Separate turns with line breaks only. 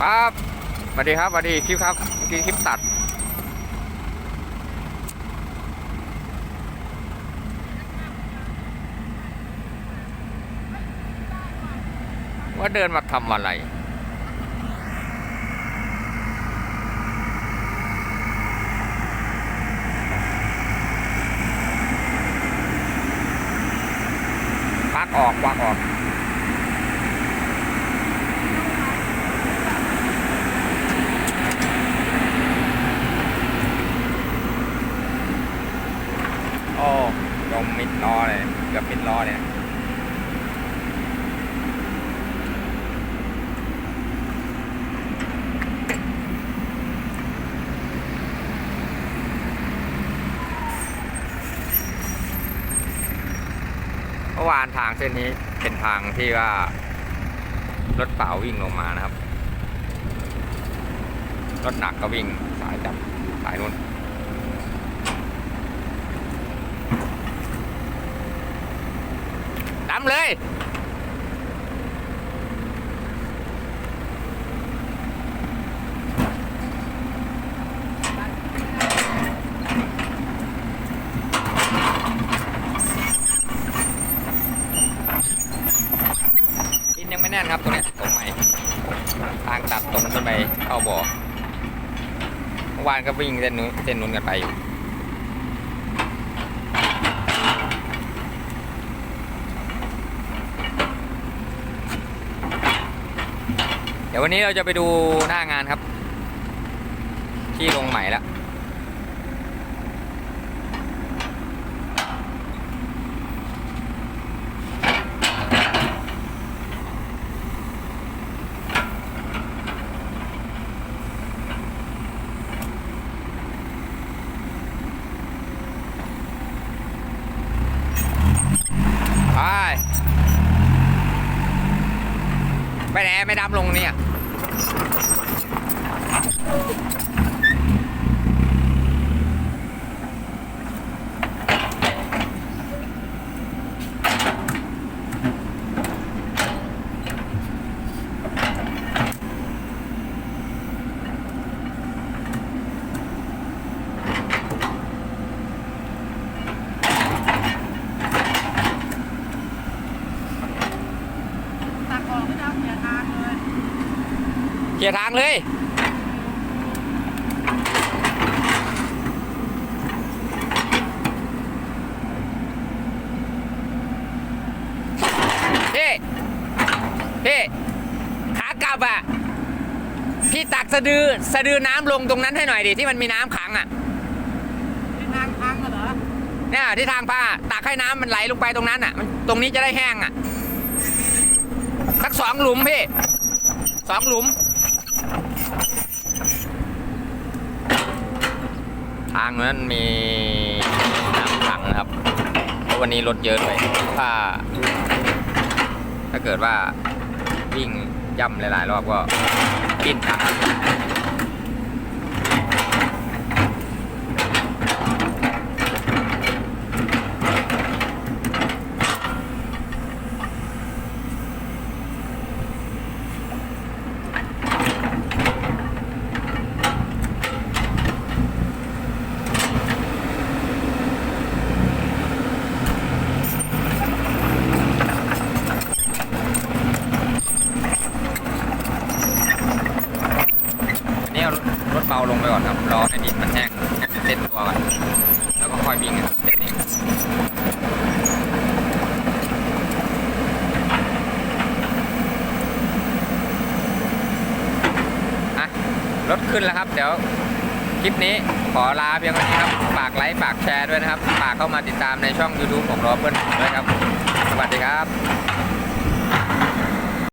ครับสวัสดีครับสวัสดีคลิปครับเมื่อกี้คลิปตัด ว่าเดินมาทำอะไรปักออกปักออก โอ้ยงมิดล้อเลยเกือ บล้อเลยนะเมื่อวานทางเส้นนี้เป็นทางที่ว่ารถเปล่าวิ่งลงมานะครับ รถหนักก็วิ่งสายจับสายนู้น ดำเลย ดินยังไม่แน่นครับตรงนี้ตรงใหม่ทางตัดตรงขึ้นไปเข้าบ่อเมื่อวานก็วิ่งเส้นนู้นเส้นนู้นกันไปอยู่ เดี๋ยววันนี้เราจะไปดูหน้างานครับ ที่ลงใหม่แล้ว ไป ไปไหนไม่ดำลงเนี่ย
ตักออกไม่ได้เอาเสียทางเลย
เคลียร์ทางเลยพี่พี่ขากลับอะ พี่ตักสะดือสะดือน้ำลงตรงนั้นให้หน่อยดิที่มันมีน้ำขังอะ
ที่ทางพังเหรอ
เนี่ยที่ทางผ้าตักให้น้ำมันไหลลงไปตรงนั้นอะ มันตรงนี้จะได้แห้งอะสักสองหลุมพี่สองหลุม ทางนั้นมีน้ำขังนะครับ เพราะวันนี้รถเยอะด้วยถ้า ถ้าเกิดว่าวิ่งย่ำหลายๆรอบก็ปิ้นถัง อันนี้เอารถเบา ลงไปก่อนครับรอให้ดินมันแห้งให้มันเต้นตัวก่อนแล้วก็ค่อยวิ่งครับเต้นเองอะรถขึ้นแล้วครับ เดี๋ยวคลิปนี้ขอลาเพียงเท่านี้ครับ ฝากไลค์ฝากแชร์ด้วยนะครับ ฝากเข้ามาติดตามในช่อง YouTube ของรอเพื่อนด้วยครับ สวัสดีครับ